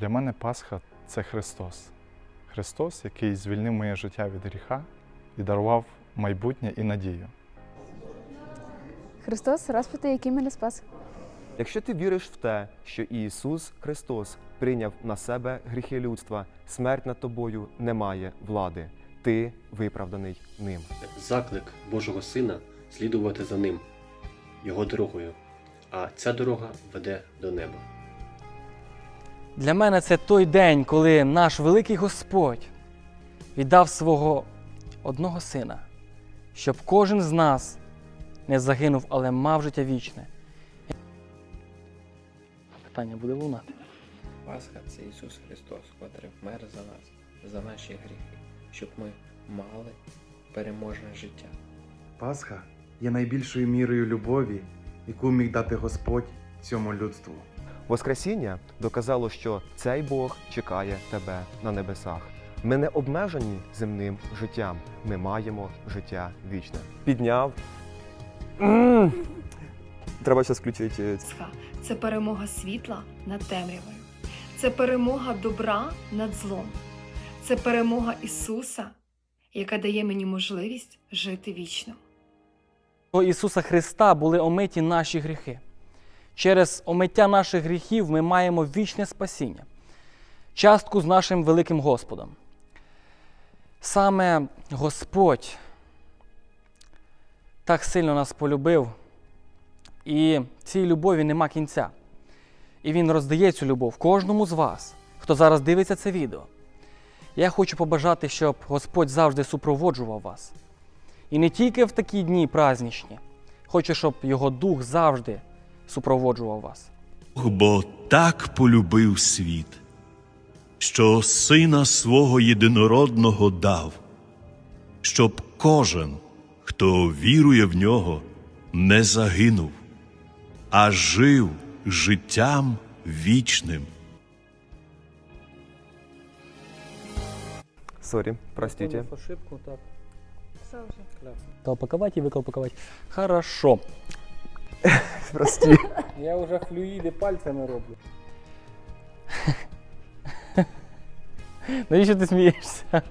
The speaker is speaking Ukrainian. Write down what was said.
Для мене Пасха це Христос. Христос, який звільнив моє життя від гріха і дарував майбутнє і надію. Христос розпитий, який мене спас. Якщо ти віриш в те, що Ісус Христос прийняв на себе гріхи людства, смерть над тобою не має влади. Ти виправданий ним. заклик Божого Сина слідувати за ним, його дорогою, а ця дорога веде до неба. Для мене це той день, коли наш великий Господь віддав свого одного сина, щоб кожен з нас не загинув, але мав життя вічне. Питання буде лунати. Пасха це Ісус Христос, котрий вмер за нас, за наші гріхи, щоб ми мали переможне життя. Пасха є найбільшою мірою любові, яку міг дати Господь цьому людству. Воскресіння доказало, що цей Бог чекає тебе на небесах. Ми не обмежені земним життям, ми маємо життя вічне. Підняв. Треба зараз включити. Це перемога світла над темрявою, це перемога добра над злом, це перемога Ісуса, яка дає мені можливість жити вічно. До Ісуса Христа були омиті наші гріхи. Через омиття наших гріхів ми маємо вічне спасіння, частку з нашим великим Господом. Саме Господь так сильно нас полюбив, і цій любові нема кінця. І Він роздає цю любов кожному з вас, хто зараз дивиться це відео. Я хочу побажати, щоб Господь завжди супроводжував вас. І не тільки в такі дні праздничні. Хочу, щоб його дух завжди супроводжував вас. Бо так полюбив світ, що сина свого єдинородного дав, щоб кожен, хто вірує в нього, не загинув, а жив життям вічним. Сорі, простите. Ошибку, так. Колпаковать и выколпаковать. Хорошо. Прости. Я уже флюїди пальцями роблю. Навіщо ти смієшся?